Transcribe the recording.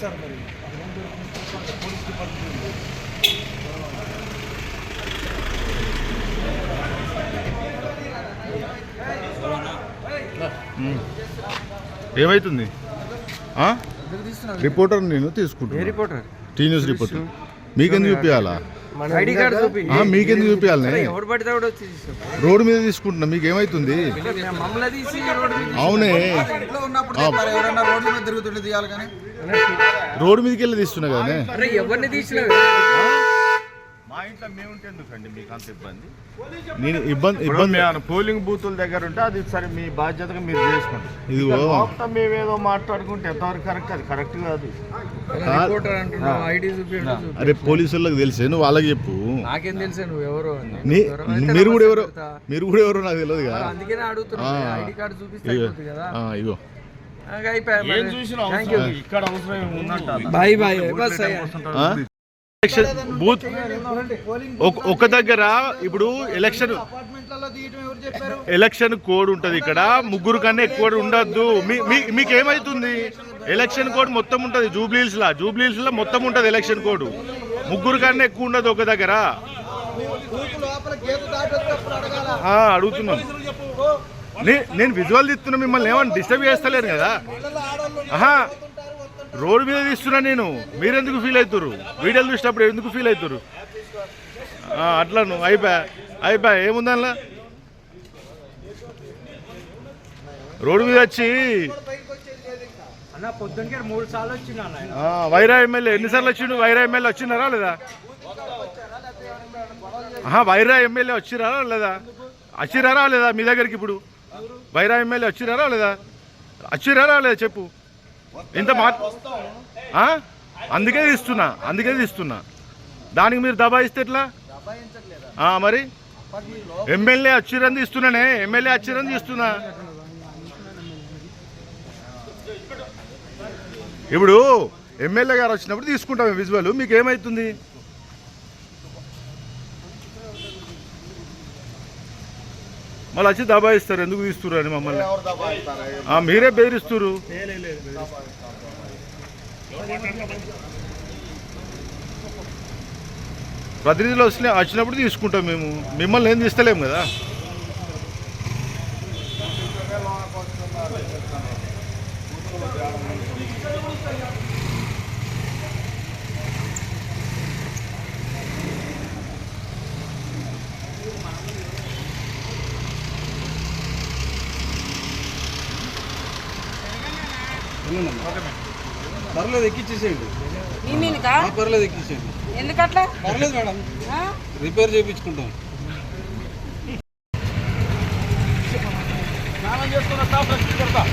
sir మరి police department ఏమైతుంది reporter నేను తీసుకుంటాను టీ న్యూస్ రిపోర్టర్ మీకెందుకు చూపించాలా మీకెందుకు చూపించాలి రోడ్ మీద తీసుకుంటున్నా మీకు ఏమైతుంది అవునే రోడ్డు మీదకి వెళ్ళి తీస్తున్నా కదా ఎవరిని తీసినా మా ఇంట్లో మేము ఉంటే ఎందుకండి మీకు అంత ఇబ్బంది నేను ఇబ్బంది ఇబ్బంది పోలింగ్ బూతుల దగ్గర ఉంటే అది సరే మీ బాధ్యతగా మీరు చేసుకోండి ఇది మొత్తం మేమేదో మాట్లాడుకుంటే ఎంతవరకు కరెక్ట్ అది కరెక్ట్ కాదు అరే పోలీసులకు తెలిసే నువ్వు వాళ్ళకి చెప్పు నాకేం తెలిసే నువ్వు ఎవరు మీరు కూడా ఎవరో మీరు కూడా ఎవరో నాకు తెలియదు కదా అందుకే అడుగుతున్నా ఐడి కార్డు చూపిస్తే కదా ఇక్కడ అవసరం ఉన్నట్టు బాయ్ బాయ్ ఎలక్షన్ బూత్ ఒక దగ్గర ఇప్పుడు ఎలక్షన్ ఎలక్షన్ కోడ్ ఉంటుంది ఇక్కడ ముగ్గురు కన్నా ఎక్కువ ఉండద్దు మీకు ఏమైతుంది ఎలక్షన్ కోడ్ మొత్తం ఉంటుంది జూబ్లీహిల్స్లా జూబ్లీహిల్స్లో మొత్తం ఉంటుంది ఎలక్షన్ కోడ్ ముగ్గురు కన్నా ఎక్కువ ఉండదు ఒక దగ్గర అడుగుతున్నాను నేను విజువల్ ఇస్తున్నా మిమ్మల్ని ఏమన్నా డిస్టర్బ్ చేస్తలేరు కదా ఆహా రోడ్డు మీద తీస్తున్నా నేను మీరెందుకు ఫీల్ అవుతారు వీడియోలు చూసినప్పుడు ఎందుకు ఫీల్ అవుతారు అట్లా నువ్వు అయిపోయా అయిపోయా ఏముంది అందులో రోడ్డు మీద వచ్చి వైరా ఎమ్మెల్యే ఎన్నిసార్లు వచ్చిండు వైరా ఎమ్మెల్యే వచ్చినారా లేదా వైరా ఎమ్మెల్యే వచ్చిరారా లేదా వచ్చిరారా లేదా మీ దగ్గరికి ఇప్పుడు వైరా ఎమ్మెల్యే వచ్చిరారా లేదా వచ్చిరారా లేదా చెప్పు ఎంత మా అందుకే ఇస్తున్నా అందుకే ఇస్తున్నా దానికి మీరు దబాయిస్తే ఎట్లా మరి ఎమ్మెల్యే అచ్చిరని ఇస్తున్నానే ఎమ్మెల్యే అచ్చిరని ఇస్తున్నా ఇప్పుడు ఎమ్మెల్యే గారు వచ్చినప్పుడు తీసుకుంటాం విజువల్ మీకు ఏమవుతుంది మళ్ళీ వచ్చి దబాయిస్తారు ఎందుకు తీస్తున్నారు అని మమ్మల్ని మీరే బెదిరిస్తున్నారు ప్రతినిధులు వచ్చిన వచ్చినప్పుడు తీసుకుంటాం మేము మిమ్మల్ని ఏం తీస్తలేము కదా పర్లేదు ఎక్కిచ్చేసేయండి మీ పర్లేదు ఎక్కిచ్చేయండి ఎందుకట్లా పర్లేదు మేడం రిపేర్ చేయించుకుంటాం స్నానం చేసుకున్న staff